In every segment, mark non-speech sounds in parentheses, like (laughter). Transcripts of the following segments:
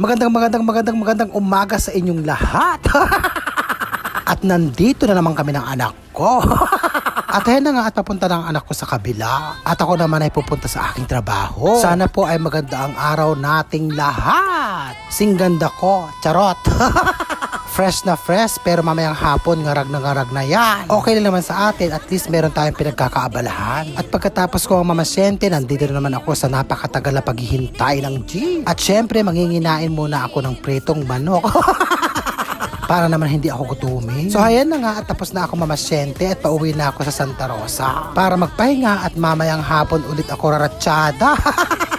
Magandang magandang magandang magandang umaga sa inyong lahat. (laughs) at nandito na naman kami ng anak ko. (laughs) at ayun na nga at papunta ng anak ko sa kabila. At ako naman ay pupunta sa aking trabaho. Sana po ay maganda ang araw nating lahat. Singganda ko. Charot. (laughs) fresh na fresh pero mamayang hapon ngarag na ngarag na yan. Okay na naman sa atin at least meron tayong pinagkakaabalahan. At pagkatapos ko ang mamasyente, nandito na naman ako sa napakatagal na paghihintay ng jeep. At syempre, manginginain muna ako ng pritong manok. (laughs) para naman hindi ako gutumin. So ayan na nga at tapos na ako mamasyente at pauwi na ako sa Santa Rosa para magpahinga at mamayang hapon ulit ako raratsyada. (laughs)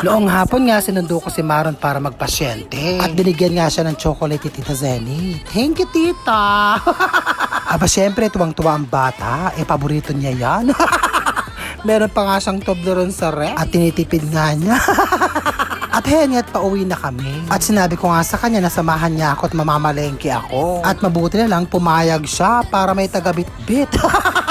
Noong hapon nga, sinundo ko si Maron para magpasyente. At binigyan nga siya ng chocolate ni Tita Zenny. Thank you, Tita! (laughs) Aba, syempre, tuwang-tuwa ang bata. Eh, paborito niya yan. (laughs) Meron pa nga siyang Toblerone sa rep. At tinitipid nga niya. (laughs) At hen at pauwi na kami. At sinabi ko nga sa kanya na samahan niya ako at mamamalengke ako. At mabuti na lang pumayag siya para may tagabit-bit.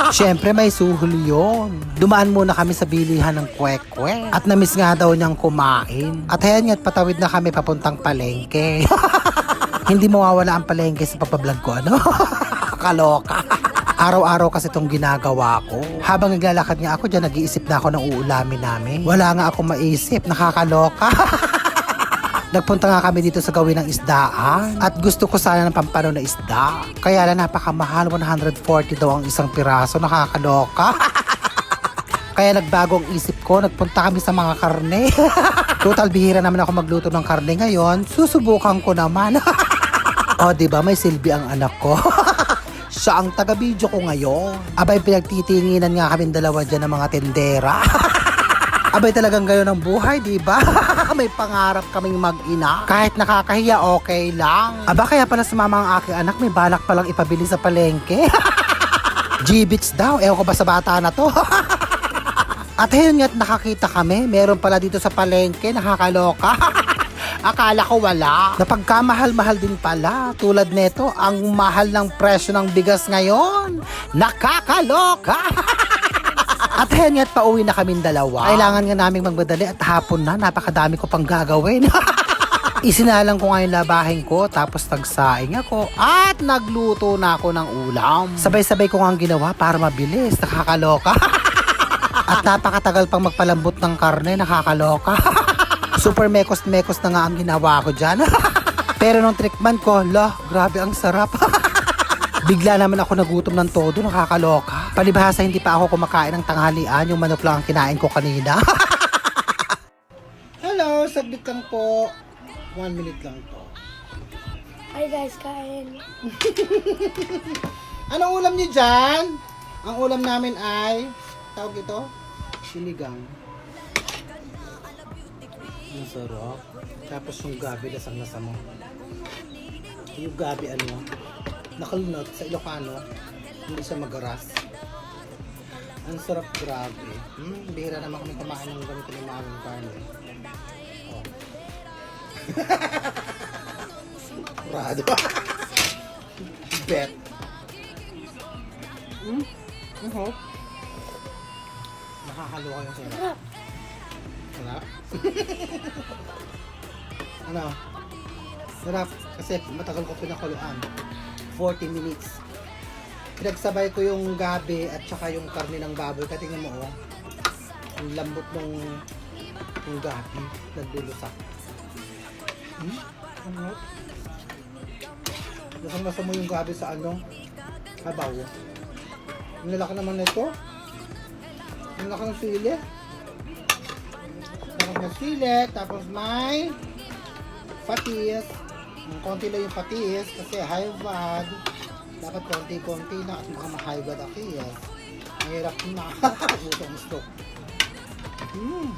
(laughs) Siyempre may suhol yun. Dumaan muna kami sa bilihan ng kwek-kwek. At namiss nga daw niyang kumain. At hen at patawid na kami papuntang palengke. (laughs) Hindi mawawala ang palengke sa papablog ko, ano? (laughs) Kaloka. Araw-araw kasi itong ginagawa ko. Habang naglalakad nga ako dyan, nag-iisip na ako ng uulamin namin. Wala nga ako maisip, nakakaloka. Nagpunta nga kami dito sa gawin ng isdaan at gusto ko sana ng pampano na isda. Kaya lang napakamahal, 140 daw ang isang piraso, nakakaloka. (laughs) Kaya nagbago ang isip ko, nagpunta kami sa mga karne. (laughs) Total bihira naman ako magluto ng karne ngayon, susubukan ko naman. (laughs) o, di ba may silbi ang anak ko? Siya ang taga-video ko ngayon. Abay, pinagtitinginan nga kami dalawa dyan ng mga tendera. Abay talagang gayon ang buhay, di ba? May pangarap kaming mag-ina. Kahit nakakahiya, okay lang. Aba, kaya pala sa mama ang aking anak, may balak palang ipabili sa palengke. (laughs) G-Bits daw, ewan ko ba sa bata na to? (laughs) At ayun nga't nakakita kami, meron pala dito sa palengke, nakakaloka. (laughs) Akala ko wala. Napagkamahal-mahal din pala. Tulad nito, ang mahal ng presyo ng bigas ngayon. Nakakaloka! At ayun nga't pauwi na kaming dalawa. Kailangan nga naming magmadali at hapon na, napakadami ko pang gagawin. (laughs) Isinalang ko nga yung labahin ko, tapos nagsaing ako, at nagluto na ako ng ulam. Sabay-sabay ko nga ang ginawa para mabilis, nakakaloka. (laughs) at napakatagal pang magpalambot ng karne, nakakaloka. (laughs) Super mekos-mekos na nga ang ginawa ko dyan. Pero nung trickman ko, lah, grabe ang sarap. Bigla naman ako nagutom ng todo, nakakaloka. Palibhasa hindi pa ako kumakain ng tanghalian, yung manok lang ang kinain ko kanina. (laughs) Hello, saglit lang po. One minute lang to. Hi guys, kain. (laughs) Anong ulam niyo dyan? Ang ulam namin ay, tawag ito, sinigang. Ang sarap. Tapos yung gabi, lasang-lasa mo. Yung gabi, ano, nakalunod sa Ilocano, hindi siya magaras. Ang sarap grabe. Hmm, bihira naman kami kumain ng ganito ng mga karne. Oh. (laughs) Rado. (laughs) Bet. Hmm? Ano? Nakakaloka yung sarap. Sarap? (laughs) ano? Sarap. Kasi matagal ko pinakuluan. 40 minutes. Pinagsabay ko yung gabi at saka yung karne ng baboy. Kaya tingnan mo oh. Ang lambot ng yung gabi. Naglulusak. Hmm? Ano? Lasang-lasa mo yung gabi sa ano? Habaw. Ang lalaki naman nito. Ang laki ng sili. Tapos may sili, tapos may patis. Ang konti lang yung patis kasi high blood. Dapat konti-konti na at baka ma-high blood ako yes. Mahirap na. (laughs) Butong stroke. Hmm.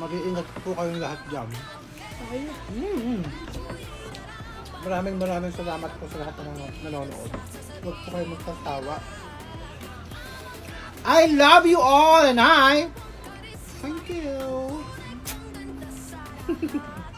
Mag-iingat po kayong lahat dyan. Okay na. Mm. Maraming maraming salamat po sa lahat ng nanonood. Huwag po kayo magsasawa. I love you all and I thank you. (laughs)